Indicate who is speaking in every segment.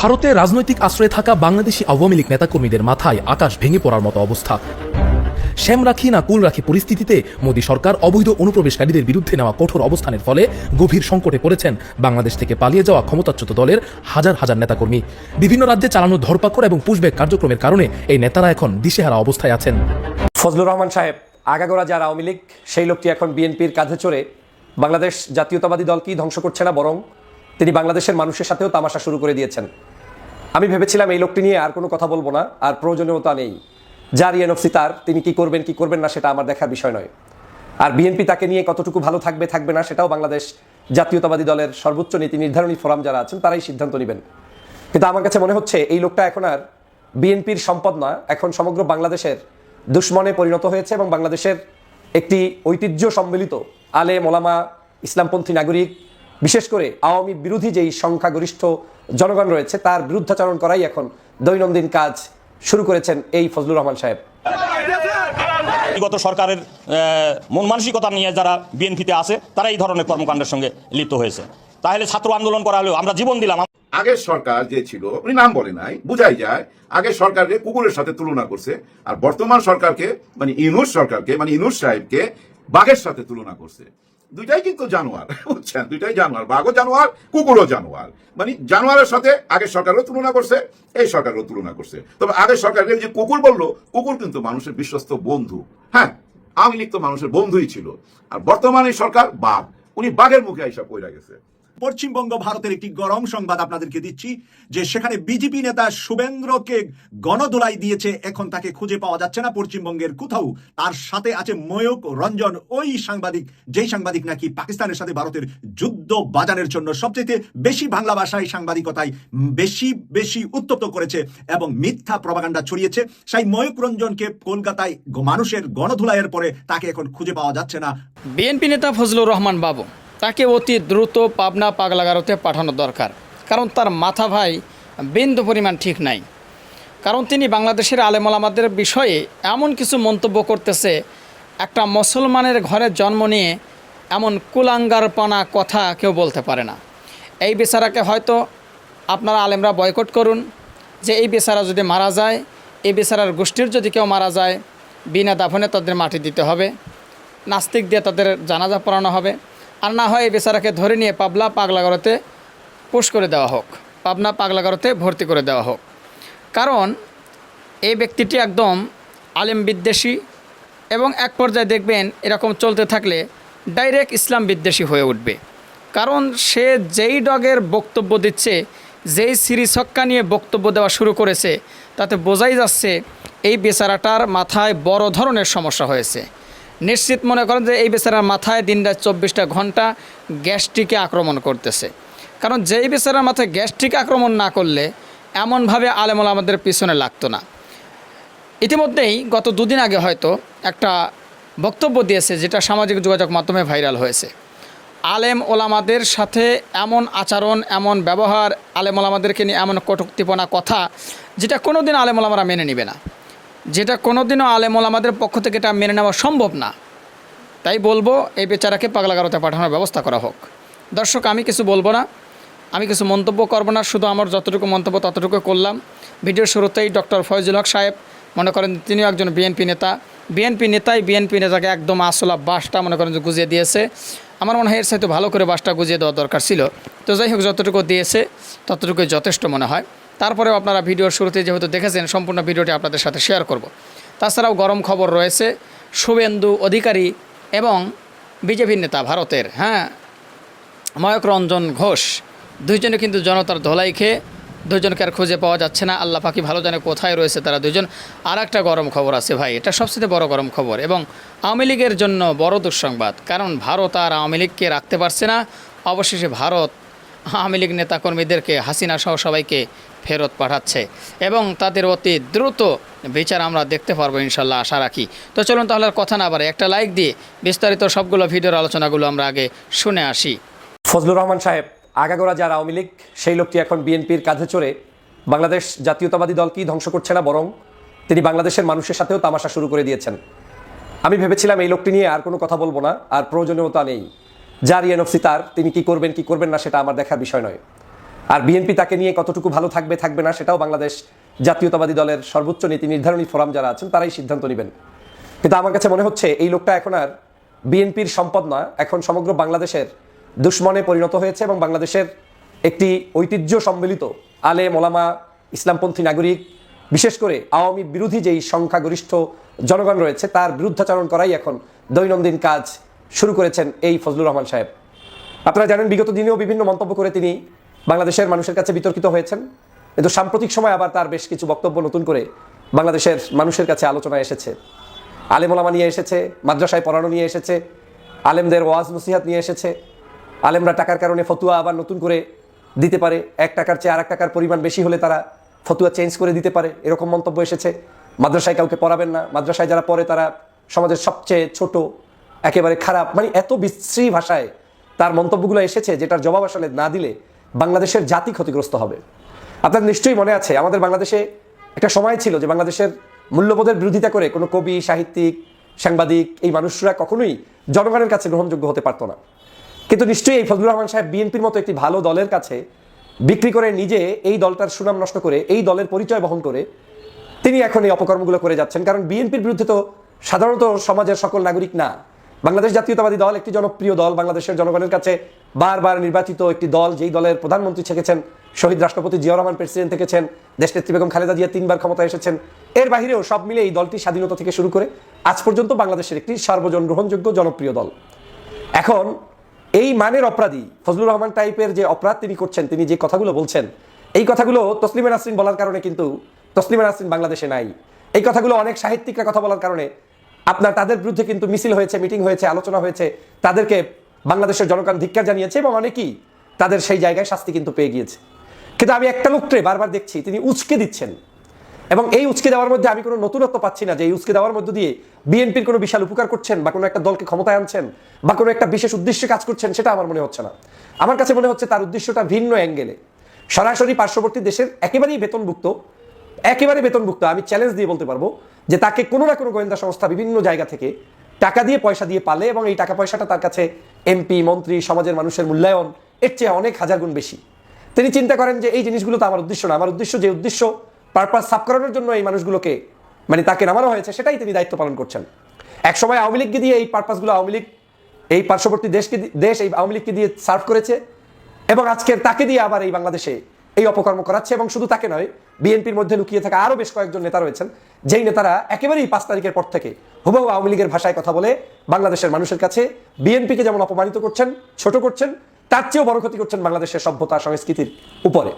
Speaker 1: ভারতে রাজনৈতিক আশ্রয়ে থাকা বাংলাদেশি আওয়ামী লীগ নেতাকর্মীদের মাথায় আকাশ ভেঙে পড়ার মতো অবস্থা। শ্যাম রাখি না কুল রাখি পরিস্থিতিতে মোদী সরকার অবৈধ অনুপ্রবেশকারীদের বিরুদ্ধে নেওয়া কঠোর অবস্থানের ফলে গভীর সংকটে পড়েছেন বাংলাদেশ থেকে পালিয়ে যাওয়া ক্ষমতাচ্যুত দলের হাজার হাজার নেতাকর্মী। বিভিন্ন রাজ্যে চালানো ধরপাকড় এবং পুশব্যাক কার্যক্রমের কারণে এই নেতারা এখন দিশেহারা অবস্থায় আছেন।
Speaker 2: ফজলুর রহমান সাহেব, আগাগোড়া যার আওয়ামী লীগ, সেই লোকটি এখন বিএনপির কাঁধে চড়ে বাংলাদেশ জাতীয়তাবাদী দলকেই ধ্বংস করছে না বরং তিনি বাংলাদেশের মানুষের সাথেও তামাশা শুরু করে দিয়েছেন। আমি ভেবেছিলাম এই লোকটি নিয়ে আর কোনো কথা বলব না, আর প্রয়োজনীয়তা নেই। যার এনএফসি তার, তিনি কি করবেন কি করবেন না, সেটা আমার দেখার বিষয় নয়। আর বিএনপি তাকে নিয়ে কতটুকু ভালো থাকবে থাকবে না, সেটাও বাংলাদেশ জাতীয়তাবাদী দলের সর্বোচ্চ নীতি নির্ধারণী ফোরাম যারা আছেন, তারাই সিদ্ধান্ত নেবেন। কিন্তু আমার কাছে মনে হচ্ছে এই লোকটা এখন আর বিএনপির সম্পদ না, এখন সমগ্র বাংলাদেশের দুশ্মনে পরিণত হয়েছে এবং বাংলাদেশের একটি ঐতিহ্য সম্মিলিত আলে মোলামা ইসলামপন্থী নাগরিক বিশেষ করে আওয়ামী বিরোধী যেই সংখ্যাগরিষ্ঠ জনগণ রয়েছে তার বিরুদ্ধাচরণ করাই এখন দৈনন্দিন কাজ শুরু করেছেন এই ফজলুর রহমান সাহেব।
Speaker 3: বিগত সরকারের মন মানসিকতা নিয়ে যারা বিএনপিতে আছে তারা এই ধরনের কর্মকাণ্ডের সঙ্গে লিপ্ত হয়েছে। তাহলে ছাত্র আন্দোলন করা হলেও আমরা জীবন দিলাম।
Speaker 4: আগের সরকার যে ছিল উনি নাম বলে নাই বুঝাই যায় আগের সরকারকে কুকুরের সাথে তুলনা করছে আর বর্তমান সরকারকে মানে ইনুস সরকারকে মানে ইনুস সাহেবকে বাঘের সাথে তুলনা করছে। দুইটাই কিন্তু জানোয়ার, বুঝছেন? দুইটাই জানোয়ার। বাঘও জানোয়ার, কুকুরও জানোয়ার। মানে জানোয়ারের সাথে আগের সরকারও তুলনা করছে, এই সরকারও তুলনা করছে। তবে আগের সরকারকে যে কুকুর বলল, কুকুর কিন্তু মানুষের বিশ্বস্ত বন্ধু। হ্যাঁ আওয়ামী লীগ তো মানুষের বন্ধুই ছিল। আর বর্তমানে সরকার বাঘ। উনি বাঘের মুখে আইসা পড়ে গেছে।
Speaker 5: পশ্চিমবঙ্গ ভারতের একটি গরম সংবাদ আপনাদেরকে দিচ্ছি, যে সেখানে বিজেপি নেতা শুভেন্দ্রকে গণদোলাই দিয়েছে, এখন তাকে খুঁজে পাওয়া যাচ্ছে না পশ্চিমবঙ্গের কোথাও। তার সাথে আছে ময়ূক রঞ্জন, ওই সাংবাদিক, যেই সাংবাদিক নাকি পাকিস্তানের সাথে ভারতের যুদ্ধ বাজারের জন্য সবচেয়ে বেশি বাংলা ভাষায় সাংবাদিকতায় বেশি বেশি উত্তপ্ত করেছে এবং মিথ্যা প্রবাগান্ডা ছড়িয়েছে। সেই ময়ূক রঞ্জনকে কলকাতায় মানুষের গণধুলাইয়ের পরে তাকে এখন খুঁজে পাওয়া যাচ্ছে না।
Speaker 6: বিএনপি নেতা ফজলুর রহমান বাবু তাকে অতি দ্রুত পাবনা পাগলাগারোতে পাঠানো দরকার। কারণ তার মাথা ভাই বিন্দু পরিমাণ ঠিক নাই। কারণ তিনি বাংলাদেশের আলেমলামাদের বিষয়ে এমন কিছু মন্তব্য করতেছে, একটা মুসলমানের ঘরে জন্ম নিয়ে এমন কুলাঙ্গারপনা কথা কেউ বলতে পারে না। এই বেচারাকে হয়তো আপনারা আলেমরা বয়কট করুন, যে এই বেচারা যদি মারা যায়, এই বেচারার গোষ্ঠীর যদি কেউ মারা যায়, বিনা দাফনে তাদের মাটি দিতে হবে, নাস্তিক দিয়ে তাদের জানাজা পড়ানো হবে। আর না হয় বেচারাকে ধরে নিয়ে পাবলা পাগলাগড়তে পুশ করে দেওয়া হোক, পাবনা পাগলাগড়তে ভর্তি করে দেওয়া হোক। কারণ এই ব্যক্তিটি একদম আলেম বিদ্বেষী এবং এক পর্যায়ে দেখবেন এরকম চলতে থাকলে ডাইরেক্ট ইসলাম বিদ্বেষী হয়ে উঠবে। কারণ সে যেই ডগের বক্তব্য দিচ্ছে, যেই সিরিছক্কা নিয়ে বক্তব্য দেওয়া শুরু করেছে, তাতে বোঝাই যাচ্ছে এই বেচারাটার মাথায় বড় ধরনের সমস্যা হয়েছে। নিশ্চিত মনে করেন যে এই বেচারার মাথায় দিন রাত চব্বিশটা ঘণ্টা গ্যাস্ট্রিকে আক্রমণ করতেছে। কারণ যেই বেচারার মাথায় গ্যাস্ট্রিক আক্রমণ না করলে এমনভাবে আলেমল আমাদের পিছনে লাগতো না। ইতিমধ্যেই গত দুদিন আগে হয়তো একটা বক্তব্য দিয়েছে যেটা সামাজিক যোগাযোগ মাধ্যমে ভাইরাল হয়েছে। আলেম ওলামাদের সাথে এমন আচরণ, এমন ব্যবহার, আলেম ওলামাদেরকে নিয়ে এমন কটুক্তিপনা কথা, যেটা কোনো দিন আলেম ওলামারা মেনে নেবে না। যেটা কোনো দিনও আলেম ওলামাদের পক্ষ থেকে এটা মেনে নেওয়া সম্ভব না। তাই বলব, এই বেচারাকে পাগলাগারোতে পাঠানোর ব্যবস্থা করা হোক। দর্শক, আমি কিছু বলব না। আমি কিছু মন্তব্য করব না, শুধু আমার যতটুকু মন্তব্য ততটুকু করলাম। ভিডিওর শুরুতেই ডক্টর ফয়জুল হক সাহেব, মনে করেন তিনিও একজন বিএনপি নেতা। বিএনপি নেতাই বিএনপি নেতাকে একদম আসলা বাসটা মনে করেন যে গুজিয়ে দিয়েছে। আমার মনে হয় এর সাথে ভালো করে বাসটা গুজিয়ে দেওয়া দরকার ছিল। তো যাই হোক, যতটুকু দিয়েছে, ততটুকুই যথেষ্ট মনে হয়। তারপরেও আপনারা ভিডিওর শুরুতে যেহেতু দেখেছেন, সম্পূর্ণ ভিডিওটি আপনাদের সাথে শেয়ার করব। তাছাড়াও গরম খবর রয়েছে, শুভেন্দু অধিকারী এবং বিজেপির নেতা ভারতের হ্যাঁ? ময়ক রঞ্জন ঘোষ, দুইজনে কিন্তু জনতার ধোলাই খেয়ে দুজনকে আর খুঁজে পাওয়া যাচ্ছে না। আল্লাহ পাখি ভালো জানে কোথায় রয়েছে তারা দুজন আর একটা গরম খবর আছে ভাই, এটা সবচেয়ে বড় গরম খবর এবং আওয়ামী লীগের জন্য বড় দুঃসংবাদ, কারণ ভারত আর আওয়ামী লীগকে রাখতে পারছে না। অবশেষে ভারত আওয়ামী লীগ নেতাকর্মীদেরকে, হাসিনা সহ সবাইকে ফেরত পাঠাচ্ছে এবং তাদের অতি দ্রুত বিচার আমরা দেখতে পারব ইনশাল্লাহ, আশা রাখি। তো চলুন তাহলে কথা না বাড়ে একটা লাইক দিয়ে বিস্তারিত সবগুলো ভিডিওর আলোচনাগুলো আমরা আগে শুনে আসি।
Speaker 2: ফজলুর রহমান সাহেব, আগাগোড়া যার আওয়ামী লীগ, সেই লোকটি এখন বিএনপির কাঁধে চড়ে বাংলাদেশ জাতীয়তাবাদী দলকেই ধ্বংস করছে না বরং তিনি বাংলাদেশের মানুষের সাথেও তামাশা শুরু করে দিয়েছেন। আমি ভেবেছিলাম এই লোকটি নিয়ে আর কোনো কথা বলব না, আর প্রয়োজনীয়তা নেই। যার এনএফসি তার, তিনি কি করবেন কি করবেন না সেটা আমার দেখার বিষয় নয়। আর বিএনপি তাকে নিয়ে কতটুকু ভালো থাকবে থাকবে না সেটাও বাংলাদেশ জাতীয়তাবাদী দলের সর্বোচ্চ নীতি নির্ধারণী ফোরাম যারা আছেন, তারাই সিদ্ধান্ত নেবেন। কিন্তু আমার কাছে মনে হচ্ছে এই লোকটা এখন আর বিএনপির সম্পদ নয় এখন সমগ্র বাংলাদেশের দুশ্মনে পরিণত হয়েছে এবং বাংলাদেশের একটি ঐতিহ্য সম্মিলিত আলে মোলামা ইসলামপন্থী নাগরিক, বিশেষ করে আওয়ামী বিরোধী যেই সংখ্যাগরিষ্ঠ জনগণ রয়েছে, তার বিরুদ্ধাচরণ করাই এখন দৈনন্দিন কাজ শুরু করেছেন এই ফজলুর রহমান সাহেব। আপনারা জানেন, বিগত দিনেও বিভিন্ন মন্তব্য করে তিনি বাংলাদেশের মানুষের কাছে বিতর্কিত হয়েছেন। কিন্তু সাম্প্রতিক সময় আবার তার বেশ কিছু বক্তব্য নতুন করে বাংলাদেশের মানুষের কাছে আলোচনায় এসেছে। আলেমোলামা নিয়ে এসেছে, মাদ্রাসায় পড়ানো নিয়ে এসেছে, আলেমদের ওয়াজ নসিহাত নিয়ে এসেছে। আলেমরা টাকার কারণে ফতুয়া আবার নতুন করে দিতে পারে। এক টাকার চেয়ে আর এক টাকার পরিমাণ বেশি হলে তারা ফতুয়া চেঞ্জ করে দিতে পারে, এরকম মন্তব্য এসেছে। মাদ্রাসায় কাউকে পড়াবেন না। মাদ্রাসায় যারা পড়ে তারা সমাজের সবচেয়ে ছোট, একেবারে খারাপ মানে এত বিশ্রী ভাষায় তার মন্তব্যগুলো এসেছে যেটার জবাব আসলে না দিলে বাংলাদেশের জাতি ক্ষতিগ্রস্ত হবে। আপনার নিশ্চয়ই মনে আছে, আমাদের বাংলাদেশে একটা সময় ছিল যে বাংলাদেশের মূল্যবোধের বিরোধিতা করে কোনো কবি, সাহিত্যিক, সাংবাদিক এই মানুষরা কখনোই জনগণের কাছে গ্রহণযোগ্য হতে পারতো না। কিন্তু নিশ্চয়ই এই ফজলুর রহমান সাহেব বিএনপির মতো একটি ভালো দলের কাছে বিক্রি করে নিজে এই দলটার সুনাম নষ্ট করে, এই দলের পরিচয় বহন করে তিনি এখন এই অপকর্মগুলো করে যাচ্ছেন। কারণ বিএনপির বিরুদ্ধে তো সাধারণত সমাজের সকল নাগরিক না। বাংলাদেশ জাতীয়তাবাদী দল, একটি জনপ্রিয় দল বাংলাদেশের জনগণের কাছে বারবার নির্বাচিত একটি দল, যেই দলের প্রধানমন্ত্রী থেকেছেন শহীদ রাষ্ট্রপতি জিয়া রহমান প্রেসিডেন্ট থেকেছেন, দেশনেত্রী বেগম খালেদা জিয়া তিনবার ক্ষমতায় এসেছেন। এর বাহিরেও সব মিলে এই দলটি স্বাধীনতা থেকে শুরু করে আজ পর্যন্ত বাংলাদেশের একটি সার্বজন গ্রহণযোগ্য জনপ্রিয় দল। এখন, এই মানের অপরাধী ফজলুর রহমান টাইপের যে অপরাধ তিনি করছেন, তিনি যে কথাগুলো বলছেন, এই কথাগুলো তসলিমা নাসরিন বলার কারণে কিন্তু তসলিমা নাসরিন বাংলাদেশে নাই। এই কথাগুলো অনেক সাহিত্যিকরা কথা বলার কারণে আপনার, তাদের বিরুদ্ধে কিন্তু মিছিল হয়েছে, মিটিং হয়েছে, আলোচনা হয়েছে, তাদেরকে বাংলাদেশের জনগণ ধিক্কার জানিয়েছে এবং অনেকেই তাদের সেই জায়গায় শাস্তি কিন্তু পেয়ে গিয়েছে। কিন্তু আমি একটা লোককে বারবার দেখছি, তিনি উচকে দিচ্ছেন। এবং এই উচকে দেওয়ার মধ্যে আমি কোনো নতুনত্ব পাচ্ছি না যে এই উচকে দেওয়ার মধ্য দিয়ে বিএনপির কোনো বিশাল উপকার করছেন বা কোনো একটা দলকে ক্ষমতায় আনছেন বা কোনো একটা বিশেষ উদ্দেশ্যে কাজ করছেন, সেটা আমার মনে হচ্ছে না। আমার কাছে মনে হচ্ছে তার উদ্দেশ্যটা ভিন্ন অ্যাঙ্গেলে। সরাসরি পার্শ্ববর্তী দেশের একেবারেই বেতনভুক্ত, একেবারে বেতনভুক্ত, আমি চ্যালেঞ্জ দিয়ে বলতে পারব যে তাকে কোনো না কোনো গোয়েন্দা সংস্থা বিভিন্ন জায়গা থেকে টাকা দিয়ে পয়সা দিয়ে পালে এবং এই টাকা পয়সাটা তার কাছে এমপি, মন্ত্রী, সমাজের মানুষের মূল্যায়ন, এর চেয়ে অনেক হাজার গুণ বেশি। তিনি চিন্তা করেন যে এই জিনিসগুলো তো আমার উদ্দেশ্য না। আমার উদ্দেশ্য যে উদ্দেশ্য পারপাস সাফ করানোর জন্য এই মানুষগুলোকে মানে তাকে নামানো হয়েছে, সেটাই তিনি দায়িত্ব পালন করছেন। এক সময় আওয়ামী লীগকে দিয়ে এই পারপাসগুলো আওয়ামী লীগ, এই পার্শ্ববর্তী দেশকে দেশ এই আওয়ামী লীগকে দিয়ে সার্ভ করেছে এবং আজকের তাকে দিয়ে আবার এই বাংলাদেশে এই অপকর্ম করাচ্ছে এবং শুধু তাকে নয়, বিএনপির মধ্যে লুকিয়ে থাকা আরও বেশ কয়েকজন নেতা রয়েছেন, যেই নেতারা একেবারেই পাঁচ তারিখের পর থেকে হুবহু আওয়ামী লীগের ভাষায় কথা বলে বাংলাদেশের মানুষের কাছে বিএনপিকে যেমন অপমানিত করছেন, ছোট করছেন, তার চেয়েও বড় ক্ষতি করছেন বাংলাদেশের সভ্যতা সংস্কৃতির উপরে।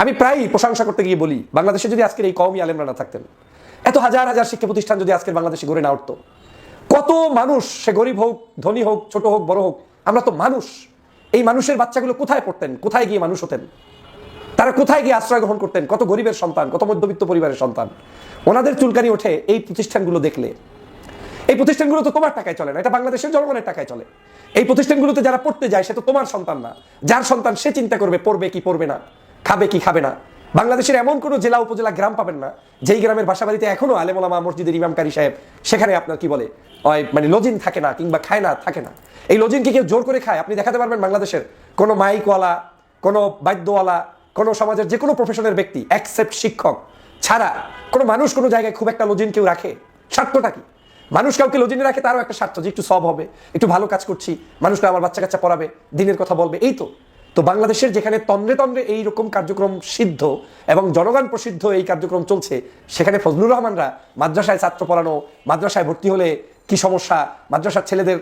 Speaker 2: আমি প্রায়ই প্রশংসা করতে গিয়ে বলি, বাংলাদেশে যদি আজকের এই কমই আলেমরা না থাকতেন, এত হাজার হাজার শিক্ষা প্রতিষ্ঠান যদি আজকের বাংলাদেশে গড়ে না উঠতো, কত মানুষ, সে গরিব হোক, ধনী হোক, ছোট হোক, বড় হোক, আমরা তো মানুষ, এই মানুষের বাচ্চাগুলো কোথায় পড়তেন, কোথায় গিয়ে মানুষ হতেন? তারা কোথায় গিয়ে আশ্রয় গ্রহণ করতেন? কত গরিবের সন্তান, কত মধ্যবিত্ত পরিবারের সন্তান? ওনাদের চুলকানি ওঠে এই প্রতিষ্ঠানগুলো দেখলে। এই প্রতিষ্ঠানগুলো তো তোমার টাকায় চলে না, এটা বাংলাদেশের জনগণের টাকায় চলে। এই প্রতিষ্ঠানগুলোতে যারা পড়তে যায়, সে তো তোমার সন্তান না। যার সন্তান সে চিন্তা করবে, পড়বে কি, পড়বে না, খাবে কি, খাবে না। বাংলাদেশের এমন কোনো জেলা, উপজেলা, গ্রাম পাবেন না, যেই গ্রামের বাসা বাড়িতে এখনও আলেমোলামা মসজিদের ইমামকারী সাহেব, সেখানে আপনার কি বলে মানে লজিন থাকে না কিংবা খায় না, থাকে না। এই লজিনকে কেউ জোর করে খায়, আপনি দেখাতে পারবেন বাংলাদেশের কোনো মাইকওয়ালা, কোনো বাদ্যওয়ালা কোনো সমাজের যে কোনো প্রফেশনের ব্যক্তি অ্যাকসেপ্ট শিক্ষক, ছাড়া কোনো মানুষ কোনো জায়গায় খুব একটা লজিন কেউ রাখে? স্বার্থটা কি? মানুষ কাউকে লজিনে রাখে তারও একটা স্বার্থ যে একটু সব হবে, একটু ভালো কাজ করছি মানুষটা আমার বাচ্চা কাচ্চা পড়াবে, দিনের কথা বলবে, এই তো। তো বাংলাদেশের যেখানে তন্দ্রে তন্দ্রে এই রকম কার্যক্রম সিদ্ধ এবং জনগণ প্রসিদ্ধ এই কার্যক্রম চলছে, সেখানে ফজলুর রহমানরা মাদ্রাসায় ছাত্র পড়ানো, মাদ্রাসায় ভর্তি হলে কি সমস্যা, মাদ্রাসার ছেলেদের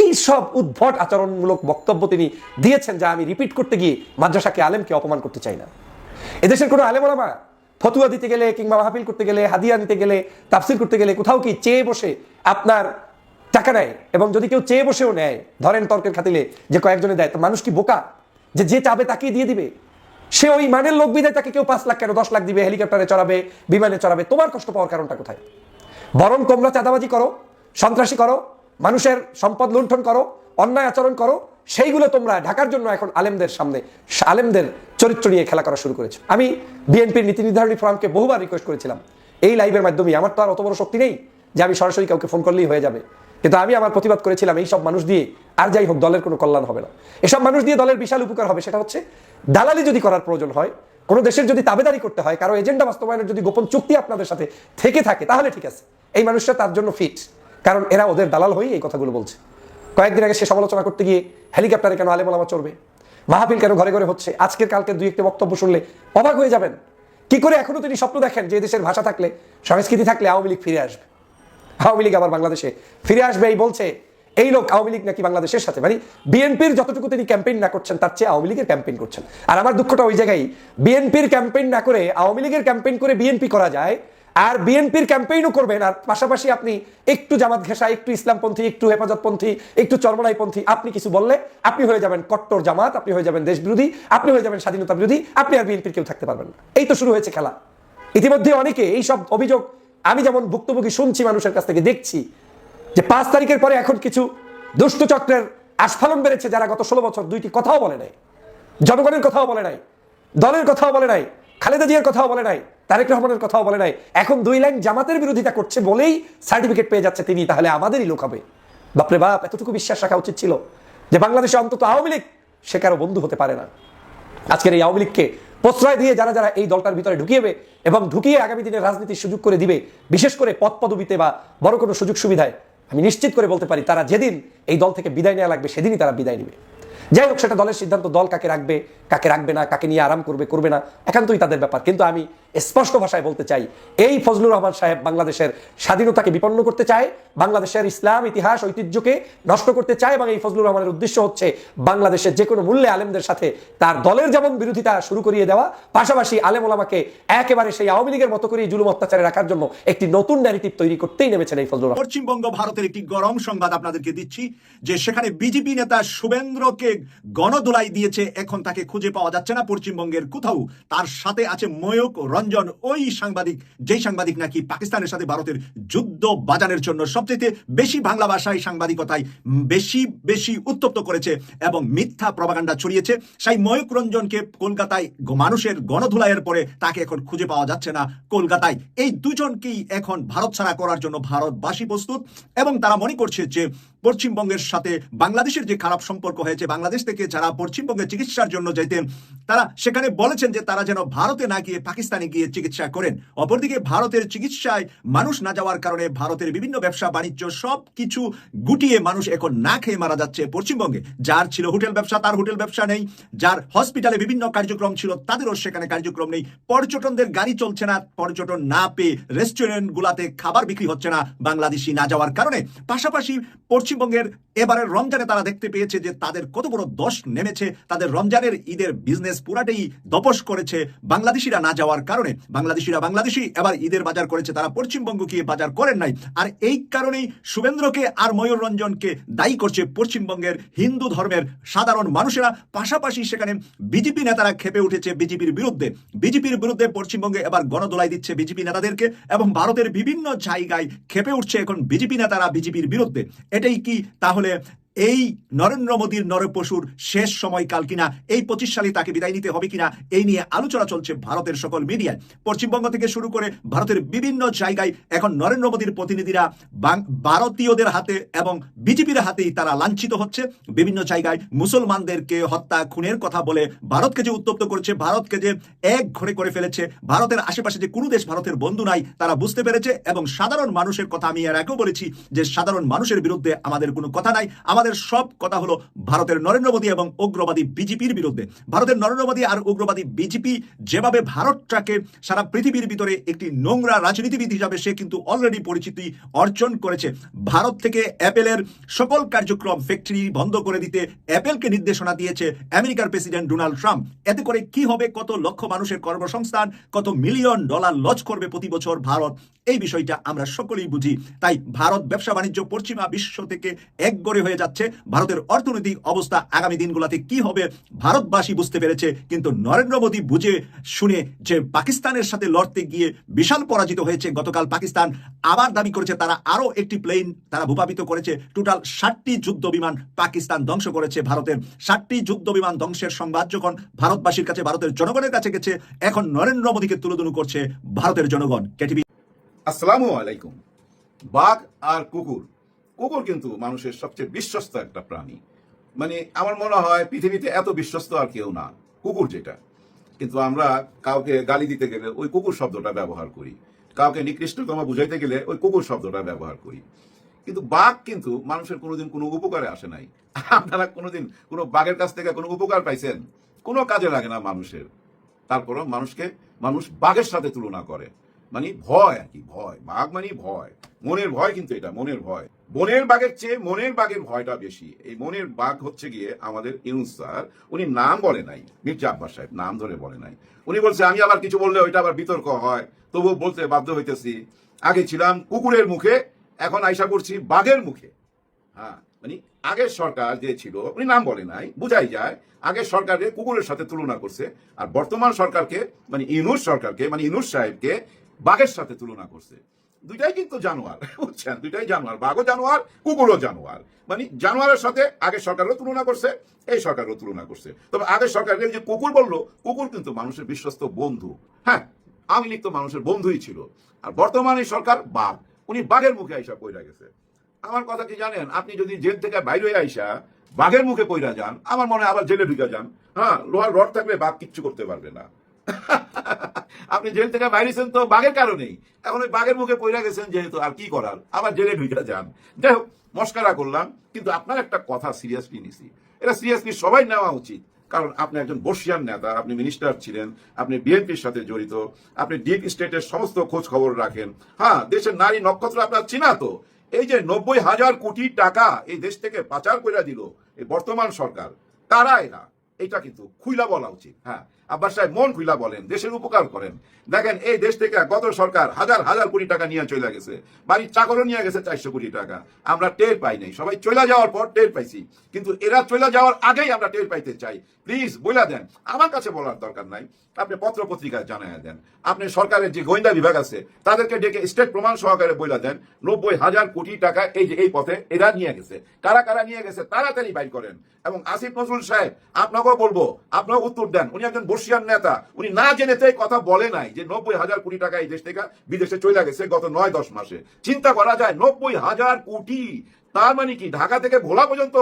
Speaker 2: কি সব উদ্ভট আচরণমূলক বক্তব্য তিনি দিয়েছেন যা আমি রিপিট করতে গিয়ে মাদ্রাসাকে আলেমকে অপমান করতে চাই না। এদেশের কোনো আলেম ওলামা ফতুয়া দিতে গেলে কিংবা মাহফিল করতে গেলে, হাদিয়া নিতে গেলে তাফসিল করতে গেলে কোথাও কি চেয়ে বসে আপনার টাকা নেয় এবং যদি কেউ চেয়ে বসেও নেয়, ধরেন তর্কের খাতিলে যে কয়েকজনে দেয়, তো মানুষ কি বোকা যে যে চাবে তাকেই দিয়ে দিবে? সে ওই মানের লোক বিদায় তাকে কেউ পাঁচ লাখ কেন দশ লাখ দিবে, হেলিকপ্টারে চড়াবে, বিমানে চড়াবে, তোমার কষ্ট পাওয়ার কারণটা কোথায়? বরং তোমরা চাঁদাবাজি করো, সন্ত্রাসী করো মানুষের সম্পদ লুণ্ঠন করো, অন্যায় আচরণ করো, সেইগুলো তোমরা ঢাকার জন্য এখন আলেমদের সামনে, আলেমদের চরিত্র নিয়ে খেলা করা শুরু করেছ। আমি বিএনপির নীতি নির্ধারণী ফোরামকে বহুবার রিকোয়েস্ট করেছিলাম। এই লাইভের মাধ্যমে আমার তো আর অত বড় শক্তি নেই যে আমি সরাসরি কাউকে ফোন করলেই হয়ে যাবে। কিন্তু আমি আমার প্রতিবাদ করেছিলাম এই সব মানুষ দিয়ে, আর যাই হোক, দলের কোনো কল্যাণ হবে না। এসব মানুষ দিয়ে দলের বিশাল উপকার হবে, সেটা হচ্ছে দালালি যদি করার প্রয়োজন হয়, কোনো দেশের যদি তাবেদারি করতে হয়, কারও এজেন্ডা বাস্তবায়নের যদি গোপন চুক্তি আপনাদের সাথে থেকে থাকে, তাহলে ঠিক আছে। এই মানুষরা তার জন্য ফিট কারণ এরা ওদের দালাল হয়েই এই কথাগুলো বলছে। কয়েকদিন আগে সে সমালোচনা করতে গিয়ে হেলিকপ্টারে কেন আলেমোলামা চড়বে? মাহফিল কেন ঘরে ঘরে হচ্ছে? আজকের কালকে দুই একটি বক্তব্য শুনলে অবাক হয়ে যাবেন। কি করে এখনও তিনি স্বপ্ন দেখেন যে দেশের ভাষা থাকলে, সংস্কৃতি থাকলে আওয়ামী লীগ ফিরে আসবে? আওয়ামী লীগ আবার বাংলাদেশে ফিরে আসবে এই বলছে, এই লোক আওয়ামী লীগ নাকি বাংলাদেশের সাথে? মানে বিএনপির যতটুকু তিনি ক্যাম্পেইন না করছেন, তার চেয়ে আওয়ামী লীগের ক্যাম্পেইন করছেন। আর আমার দুঃখটা ওই জায়গায় বিএনপির ক্যাম্পেইন না করে, আওয়ামী লীগের ক্যাম্পেইন করে বিএনপি করা যায় আর বিএনপির ক্যাম্পেইনও করবেন। আর পাশাপাশি আপনি একটু জামাত ঘেঁষা, একটু ইসলামপন্থী, একটু হেফাজতপন্থী, একটু চরমনাইপন্থী, আপনি কিছু বললে আপনি হয়ে যাবেন কট্টর জামাত, আপনি হয়ে যাবেন দেশবিরোধী, আপনি হয়ে যাবেন স্বাধীনতা বিরোধী, আপনি আর বিএনপির কেউ থাকতে পারবেন না। এই তো শুরু হয়েছে খেলা। ইতিমধ্যে অনেকে এই সব অভিযোগ আমি যেমন ভুক্তভোগী শুনছি মানুষের কাছ থেকে, দেখছি যে পাঁচ তারিখের পরে এখন কিছু দুষ্ট চক্রের আস্ফালন বেড়েছে যারা গত ষোলো বছর দুইটি কথাও বলে নাই। জনগণের কথাও বলে নাই, দলের কথাও বলে নাই। খালেদা জিয়ার কথাও বলে নাই, তারেক রহমানের কথাও বলে নাই। এখন দুই লাইন জামাতের বিরোধিতা করছে বলেই সার্টিফিকেট পেয়ে যাচ্ছে তিনি, তাহলে আমাদেরই লোক হবে। বাপরে বাপ, এতটুকু বিশ্বাস রাখা উচিত ছিল যে বাংলাদেশে অন্তত আওয়ামী লীগ, সে কারও বন্ধু হতে পারে না। আজকের এই আওয়ামী লীগকে প্রশ্রয় দিয়ে যারা যারা এই দলটার ভিতরে ঢুকিয়েবে এবং ঢুকিয়ে আগামী দিনে রাজনীতির সুযোগ করে দিবে, বিশেষ করে পদ পদবিতে বা বড় কোনো সুযোগ সুবিধায়, আমি নিশ্চিত করে বলতে পারি, তারা যেদিন এই দল থেকে বিদায় নেওয়া লাগবে, সেদিনই তারা বিদায় নেবে। যাই হোক, সেটা দলের সিদ্ধান্ত, দল কাকে রাখবে কাকে রাখবে না, কাকে নিয়ে আরাম করবে করবে না, একান্তই তাদের ব্যাপার। কিন্তু আমি স্পষ্ট ভাষায় বলতে চাই, এই ফজলুর রহমান সাহেব বাংলাদেশের স্বাধীনতাকে বিপন্ন করতে চায়, বাংলাদেশের ইসলাম, ইতিহাস, ঐতিহ্যকে নষ্ট করতে চায় এবং এই ফজলুর রহমানের উদ্দেশ্য হচ্ছে বাংলাদেশের যে কোনো মূল্যে আলেমদের সাথে তার দলের যেমন বিরোধিতা শুরু করিয়ে দেওয়া, পাশাপাশি আলেম ওলামাকে একেবারে সেই আওয়ামী লীগের মতো করে জুলুম অত্যাচারে রাখার জন্য একটি নতুন ন্যারেটিভ তৈরি করতেই নেমেছেন এই ফজলুর
Speaker 5: পশ্চিমবঙ্গ ভারতের একটি গরম সংবাদ আপনাদেরকে দিচ্ছি, যে সেখানে বিজেপি নেতা শুভেন্দ্রকে গণদোলাই দিয়েছে, এখন তাকে খুঁজে পাওয়া যাচ্ছে না পশ্চিমবঙ্গের কোথাও। তার সাথে আছে ময়ূক, রঞ্জন, ওই সাংবাদিক, যেই সাংবাদিক নাকি পাকিস্তানের সাথে ভারতের যুদ্ধ বাজানের জন্য সবচেয়ে বেশি বাংলা ভাষায় সাংবাদিকতায় বেশি বেশি উত্তপ্ত করেছে এবং মিথ্যা প্রবাগান্ডা ছড়িয়েছে। সেই ময়ূক, রঞ্জনকে কলকাতায় মানুষের গণধুলাইয়ের পরে তাকে এখন খুঁজে পাওয়া যাচ্ছে না কলকাতায়। এই দুজনকেই এখন ভারত ছাড়া করার জন্য ভারতবাসী প্রস্তুত এবং তারা মনে করছে যে পশ্চিমবঙ্গের সাথে বাংলাদেশের যে খারাপ সম্পর্ক হয়েছে, বাংলাদেশ থেকে যারা পশ্চিমবঙ্গে চিকিৎসার জন্য যেতেন তারা সেখানে বলেছেন যে তারা যেন ভারতে না গিয়ে পাকিস্তানে গিয়ে চিকিৎসা করেন। অপরদিকে ভারতের চিকিৎসায় মানুষ না যাওয়ার কারণে ভারতের বিভিন্ন ব্যবসা, বাণিজ্য সব কিছু গুটিয়ে মানুষ এখন না খেয়ে মারা যাচ্ছে পশ্চিমবঙ্গে। যার ছিল হোটেল ব্যবসা, তার হোটেল ব্যবসা নেই। যার হসপিটালে বিভিন্ন কার্যক্রম ছিল, তাদেরও সেখানে কার্যক্রম নেই। পর্যটনদের গাড়ি চলছে না, পর্যটন না পেয়ে রেস্টুরেন্ট গুলাতে খাবার বিক্রি হচ্ছে না, বাংলাদেশি না যাওয়ার কারণে। পাশাপাশি পশ্চিমবঙ্গের এবারের রমজানে তারা দেখতে পেয়েছে যে তাদের কত বড় দোষ নেমেছে। তাদের রমজানের ঈদের বিজনেস পুরাটাই দপস করেছে বাংলাদেশিরা না যাওয়ার কারণে। বাংলাদেশিরা বাংলাদেশি, এবার ঈদের বাজার করেছে তারা পশ্চিমবঙ্গ গিয়ে বাজার করেন নাই। আর এই কারণেই শুভেন্দ্রকে আর ময়ূর রঞ্জনকে দায়ী করছে পশ্চিমবঙ্গের হিন্দু ধর্মের সাধারণ মানুষেরা। পাশাপাশি সেখানে বিজেপি নেতারা খেপে উঠেছে বিজেপির বিরুদ্ধে। বিজেপির বিরুদ্ধে পশ্চিমবঙ্গে এবার গণদোলাই দিচ্ছে বিজেপি নেতাদেরকে এবং ভারতের বিভিন্ন জায়গায় খেপে উঠছে এখন বিজেপি নেতারা বিজেপির বিরুদ্ধে। এটাই কি তাহলে এই নরেন্দ্র মোদীর নরপশুর শেষ সময়কাল কিনা, এই পঁচিশ সালে তাকে বিদায় নিতে হবে কিনা, এই নিয়ে আলোচনা চলছে ভারতের সকল মিডিয়ায়। পশ্চিমবঙ্গ থেকে শুরু করে ভারতের বিভিন্ন জায়গায় এখন নরেন্দ্র মোদীর প্রতিনিধিরা ভারতীয়দের হাতে এবং বিজেপির হাতেই তারা লাঞ্ছিত হচ্ছে। বিভিন্ন জায়গায় মুসলমানদেরকে হত্যা, খুনের কথা বলে ভারতকে যে উত্তপ্ত করছে, ভারতকে যে এক ঘরে করে ফেলেছে, ভারতের আশেপাশে যে কোনো দেশ ভারতের বন্ধু নাই, তারা বুঝতে পেরেছে এবং সাধারণ মানুষের কথা আমি এর আগেও বলেছি যে সাধারণ মানুষের বিরুদ্ধে আমাদের কোনো কথা নাই, আমাদের সব কথা হলো ভারতের নরেন্দ্র মোদী এবং উগ্রবাদী বিজেপির বিরুদ্ধে। ভারতের নরেন্দ্র মোদী আর উগ্রবাদী বিজেপি যেভাবে ভারতটাকে সারা পৃথিবীর ভিতরে একটি নোংরা রাজনীতিবিদ হিসাবে সে কিন্তু অলরেডি পরিচিতি অর্জন করেছে। ভারত থেকে অ্যাপেলের সকল কার্যক্রম ফ্যাক্টরি বন্ধ করে দিতে অ্যাপেলকে নির্দেশনা দিয়েছে আমেরিকার প্রেসিডেন্ট ডোনাল্ড ট্রাম্প। এতে করে কি হবে? কত লক্ষ মানুষের কর্মসংস্থান, কত মিলিয়ন ডলার লজ করবে প্রতি বছর ভারত? এই বিষয়টা আমরা সকলেই বুঝি। তাই ভারত ব্যবসা বাণিজ্য পশ্চিমা বিশ্ব থেকে একগরে হয়ে যাচ্ছে। ভারতের অর্থনৈতিক অবস্থা আগামী দিনগুলোতে কি হবে, ভারতবাসী বুঝতে পেরেছে। কিন্তু নরেন্দ্র মোদী বুঝে শুনে যে পাকিস্তানের সাথে লড়তে গিয়ে বিশাল পরাজিত হয়েছে। গতকাল পাকিস্তান আবার দাবি করেছে, তারা আরও একটি প্লেন তারা ভূপাপিত করেছে। টোটাল ষাটটি যুদ্ধ বিমান পাকিস্তান ধ্বংস করেছে ভারতের। ষাটটি যুদ্ধ বিমান ধ্বংসের সংবাদ যখন ভারতবাসীর কাছে, ভারতের জনগণের কাছে গেছে, এখন নরেন্দ্র মোদীকে তুলোধুনু করছে ভারতের জনগণ। কেটিভি
Speaker 4: আসসালামু আলাইকুম। বাঘ আর কুকুর। কুকুর কিন্তু মানুষের সবচেয়ে বিশ্বস্ত একটা প্রাণী। মানে আমার মনে হয় পৃথিবীতে এত বিশ্বস্ত আর কেউ না, কুকুর যেটা। কিন্তু আমরা কাউকে গালি দিতে গেলে ওই কুকুর শব্দটা ব্যবহার করি। কাউকে নিকৃষ্টতম বুঝাইতে গেলে ওই কুকুর শব্দটা ব্যবহার করি। কিন্তু বাঘ কিন্তু মানুষের কোনোদিন কোনো উপকারে আসে নাই। আপনারা কোনোদিন কোনো বাঘের কাছ থেকে কোনো উপকার পাইছেন? কোনো কাজে লাগে না মানুষের। তারপরও মানুষকে, মানুষ বাঘের সাথে তুলনা করে। মানে ভয় আর কি, ভয়। বাঘ মানে ভয়। মনের ভয় কিন্তু এটা, মনের ভয়। বনের বাঘের চেয়ে মনের বাঘের ভয়টা বেশি। এই মনের বাঘ হচ্ছে গিয়ে আমাদের ইউনুস স্যার, উনি নাম বলে নাই, মির্জা আব্বাস সাহেব নাম ধরে বলে নাই। উনি বলছে, আমি আবার কিছু বললে ওইটা আবার বিতর্ক হয়। তবু বলতে বাধ্য হইতেছি। আগে ছিলাম কুকুরের মুখে, এখন আইসা করছি বাঘের মুখে। হ্যাঁ মানে আগের সরকার যে ছিল, উনি নাম বলে নাই, বুঝাই যায়। আগের সরকারকে কুকুরের সাথে তুলনা করছে, আর বর্তমান সরকারকে মানে ইনুস সরকারকে মানে ইনুস সাহেবকে বাঘের সাথে তুলনা করছে। দুইটাই কিন্তু জানোয়ার, বুঝছেন? দুইটাই জানোয়ার। বাঘও জানোয়ার, কুকুরও জানোয়ার। মানে জানোয়ারের সাথে আগের সরকারও তুলনা করছে, এই সরকারও তুলনা করছে। তবে আগের সরকারকে যে কুকুর বলল, কুকুর কিন্তু মানুষের বিশ্বস্ত বন্ধু। হ্যাঁ আওয়ামী লীগ তো মানুষের বন্ধুই ছিল। আর বর্তমানে সরকার বাঘ। উনি বাঘের মুখে আইসা পইরা গেছে। আমার কথা কি জানেন? আপনি যদি জেল থেকে বাইরে আইসা বাঘের মুখে পইরা যান, আমার মনে আবার জেলে ঢুকে যান। হ্যাঁ লোহার রড থাকলে বাঘ কিচ্ছু করতে পারবে না। আপনি জেল থেকে বাইরেছেন তো বাঘের কারণেই। এখন ওই বাঘের মুখে পইরা গেছেন যেহেতু, আর কি করার? আবার জেলে ঢুকে যান। যাই হোক, মস্কারা করলাম, কিন্তু আপনার একটা কথা সিরিয়াসলি নিছি। এটা সিরিয়াসলি সবাই নেওয়া উচিত, কারণ আপনি একজন বর্ষিয়ান নেতা, আপনি মিনিস্টার ছিলেন, আপনি বিএনপির সাথে জড়িত, আপনি ডিপ স্টেটের সমস্ত খোঁজ খবর রাখেন। হ্যাঁ দেশের নারী নক্ষত্র আপনার চিনা তো। এই যে নব্বই হাজার কোটি টাকা এই দেশ থেকে পাচার করে দিল এই বর্তমান সরকার কারা এরা এটা কিন্তু খুইলা বলা উচিত হ্যাঁ। আব্বাস সাহেব মন খুইলা বলেন, দেশের উপকার করেন। দেখেন, এই দেশ থেকে গত সরকার হাজার হাজার কোটি টাকা নিয়ে চলে গেছে। বাড়ির চাকরও নিয়ে গেছে চারশো কোটি টাকা। আমরা টের পাই নাই। সবাই চলে যাওয়ার পর টের পাইছি। কিন্তু এরা চলে যাওয়ার আগেই আমরা টের পাইতে চাই। প্লিজ বলে দেন। আমার কাছে বলার দরকার নাই। আপনি পত্র পত্রিকায় জানাই দেন। আপনি সরকারের যে গোয়েন্দা বিভাগ আছে, তাদেরকে ডেকে স্টেট প্রমাণ সহকারে বলে দেন। নব্বই হাজার কোটি টাকা এই যে এই পথে এরা নিয়ে গেছে। কারা কারা নিয়ে গেছে তাড়াতাড়ি বাইর করেন। এবং আসিফ নজরুল সাহেব, আপনাকেও বলব আপনাও উত্তর দেন। উনি একজন বর্ষিয়ান নেতা, উনি না জেনে তো এই কথা বলে নাই যে নব্বই হাজার কোটি টাকা এই দেশ থেকে বিদেশে চলে গেছে গত নয় দশ মাসে। চিন্তা করা যায়, নব্বই হাজার কোটি, তার মানে কি? ঢাকা থেকে ভোলা পর্যন্ত?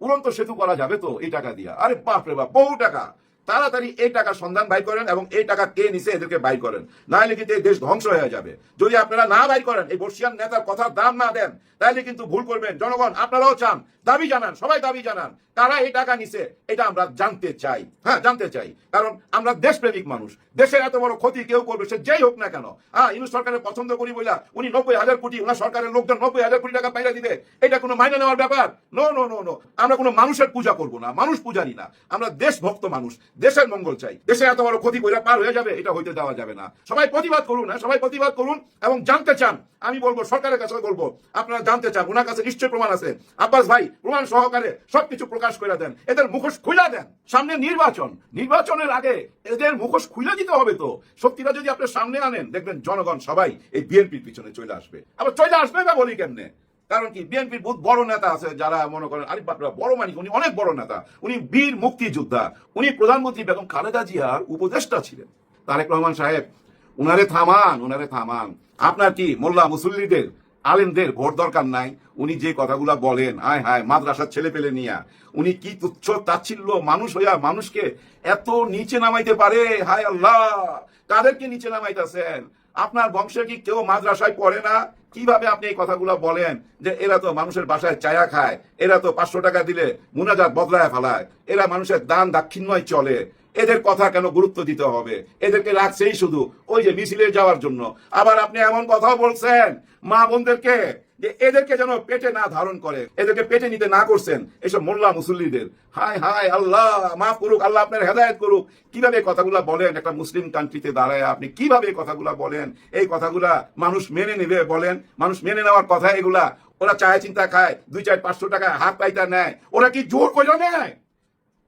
Speaker 4: উড়ন্ত সেতু করা যাবে তো এই টাকা দিয়া? আরে বাপ রে বাপ, বহু টাকা। তাড়াতাড়ি এই টাকা সন্ধান বাই করেন এবং এই টাকা কে নিছে এদেরকে বাই করেন। না হলে কিন্তু এই দেশ ধ্বংস হয়ে যাবে। যদি আপনারা না বাই করেন, এই বর্ষিয়ান নেতার কথার দাম না দেন তাহলে কিন্তু ভুল করবেন। জনগণ, আপনারাও চান। দাবি জানান, সবাই দাবি জানান। কারা এই টাকা নিছে, এটা আমরা জানতে চাই। হ্যাঁ জানতে চাই। কারণ আমরা দেশপ্রেমিক মানুষ। দেশের এত বড় ক্ষতি কেউ করবে, সে যেই হোক না কেন। হ্যাঁ ইউনুস সরকারের পছন্দ করি বইলা উনি নব্বই হাজার কোটি, ওনার সরকারের লোকজন নব্বই হাজার কোটি টাকা পাইরা দিবে। এটা কোনো মাইনে নেওয়ার ব্যাপার? নো নো নো নো আমরা কোনো মানুষের পূজা করব না। মানুষ পূজারি না। আমরা দেশভক্ত মানুষ। দেশের মঙ্গল চাই। দেশে এত বড় ক্ষতি কইরা পার হয়ে যাবে, এটা হইতে দেওয়া যাবে না। সবাই প্রতিবাদ করুন হ্যাঁ সবাই প্রতিবাদ করুন এবং জানতে চান। আমি বলব, সরকারের কাছে বলব, আপনারা জানতে চান, ওনার কাছে নিশ্চয় প্রমাণ আছে। আব্বাস ভাই, প্রমাণ সহকারে সবকিছু প্রকাশ করে দেন, এদের মুখোশ খুলে দেন। সামনে নির্বাচন, নির্বাচনের আগে এদের মুখোশ খুলে দিতে হবে তো। সত্যিটা যদি আপনি সামনে আনেন, দেখবেন জনগণ সবাই এই বিএনপির পিছনে চলে আসবে। আবার চলে আসবে না বলি কেমনে? কারণ কি, বিএনপির বহুত বড় নেতা আছে যারা মনে করেন আরিফ বাপরা বড় মানিক, উনি অনেক বড় নেতা। উনি বীর মুক্তিযোদ্ধা। উনি প্রধানমন্ত্রী বেগম খালেদা জিয়ার উপদেষ্টা ছিলেন। তারেক রহমান সাহেব, উনারে থামান উনারে থামান। আপনার কি মোল্লা মুসল্লিদের আলেমদের ভোট দরকার নাই। উনি যে কথাগুলা বলেন, হায় হায়, মাদ্রাসার ছেলে পেলে নিয়া। উনি কি তুচ্ছ তাচ্ছিল্য মানুষ হইয়া মানুষকে এত নিচে নামাইতে পারে? হায় আল্লাহ, কাদেরকে নিচে নামাইতেছেন? আপনার বংশে কি কেউ মাদ্রাসায় পড়ে না? কীভাবে আপনি এই কথাগুলো বলেন যে এরা তো মানুষের বাসায় চায়া খায়? এরা তো পাঁচশো টাকা দিলে মুনাজাত বদলায় ফেলায়। এরা মানুষের দান দাক্ষিণ্যয় চলে। এদের কথা কেন গুরুত্ব দিতে হবে? এদেরকে রাখছেই শুধু। ওই যে মিছিলে যাওয়ার জন্য। আবার আপনি এমন কথাও বলছেন মা বোনদেরকে যে এদেরকে যেন পেটে না ধারণ করে, এদেরকে পেটে নিতে না করছেন এসব মোল্লা মুসল্লিদের। হায় হায়, আল্লাহ, মাফ করুক, আল্লাহ আপনার হেদায়ত করুক। কীভাবে কথাগুলা বলেন? একটা মুসলিম কান্ট্রিতে দাঁড়ায় আপনি কীভাবে কথাগুলা বলেন? এই কথাগুলা মানুষ মেনে নেবে বলেন। মানুষ মেনে নেওয়ার কথা এগুলা। ওরা চায় চিন্তা খায়, দুই চার পাঁচশো টাকা হাত পাইতা নেয়। ওরা কি জোর করে নেয়?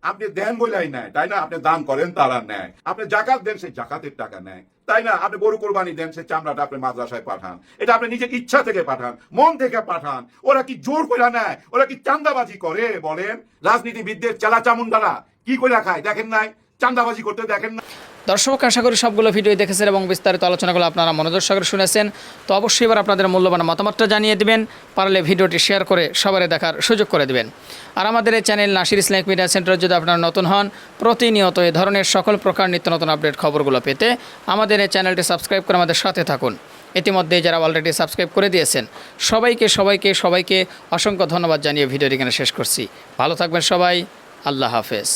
Speaker 4: আপনি দেন বলেই নেয়, তাই না? আপনি দান করেন, তারা নেয়। আপনি জাকাত দেন সেই জাকাতের টাকা নেয়। তাই না? আপনি গরু কোরবানি দেন সেই চামড়াটা আপনি মাদ্রাসায় পাঠান। এটা আপনি নিজের ইচ্ছা থেকে পাঠান, মন থেকে পাঠান। ওরা কি জোর করে নেয়? ওরা কি চান্দাবাজি করে বলেন? রাজনীতিবিদদের চালা চামুন্ডারা কি করে খায়? দেখেন নাই? চান্দাবাজি করতে দেখেন না।
Speaker 6: দর্শক, আশা করি সবগুলো ভিডিও দেখেছেন এবং বিস্তারিত আলোচনাগুলো আপনারা মনোযোগ সহকারে শুনেছেন। তো অবশ্যই এবার আপনাদের মূল্যবান মতামতটা জানিয়ে দিবেন, পারলে ভিডিওটি শেয়ার করে সবারই দেখার সুযোগ করে দেবেন। আর আমাদের এই channel Nasir Islamic media centre যদি আপনারা নতুন হন, প্রতিনিয়ত এই ধরনের সকল প্রকার নিত্য নতুন আপডেট খবরগুলো পেতে আমাদের এই চ্যানেলটি সাবস্ক্রাইব করে আমাদের সাথে থাকুন। ইতিমধ্যে যারা অলরেডি সাবস্ক্রাইব করে দিয়েছেন, সবাইকে সবাইকে সবাইকে অসংখ্য ধন্যবাদ জানিয়ে ভিডিওটি এখানে শেষ করছি। ভালো থাকবেন সবাই, আল্লাহ হাফেজ।